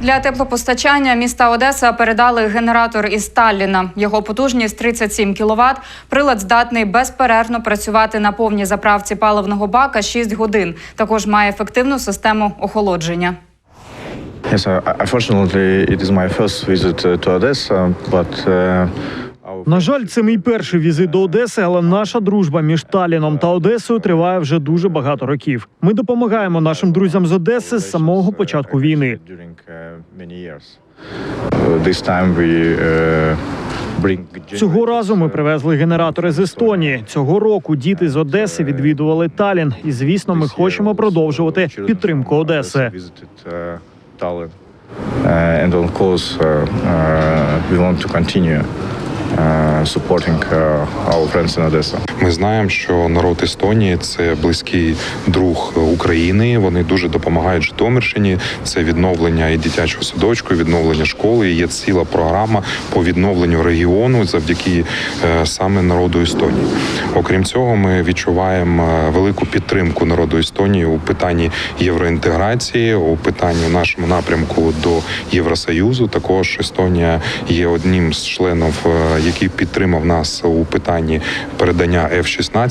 Для теплопостачання міста Одеса передали генератор із Талліна. Його потужність 37 кВт. Прилад здатний безперервно працювати на повній заправці паливного бака 6 годин. Також має ефективну систему охолодження. Yes, unfortunately, it is my first visit uh, to Odessa, but uh, На жаль, це мій перший візит до Одеси, але наша дружба між Таліном та Одесою триває вже дуже багато років. Ми допомагаємо нашим друзям з Одеси з самого початку війни. Цього разу ми привезли генератори з Естонії. Цього року діти з Одеси відвідували Талін, і звісно, ми хочемо продовжувати підтримку Одеси. And of course, uh, uh, we want to continue supporting uh, our friends in Odessa. Ми знаємо, що народ Естонії це близький друг України. Вони дуже допомагають Житомирщині. Це відновлення і дитячого садочку, відновлення школи. І Є ціла програма по відновленню регіону завдяки е, саме народу Естонії. Окрім цього, ми відчуваємо е, велику підтримку народу Естонії у питанні євроінтеграції, у питанні нашому напрямку до Євросоюзу. Також Естонія є одним з членів, е, який підтримав нас у питанні передання F-16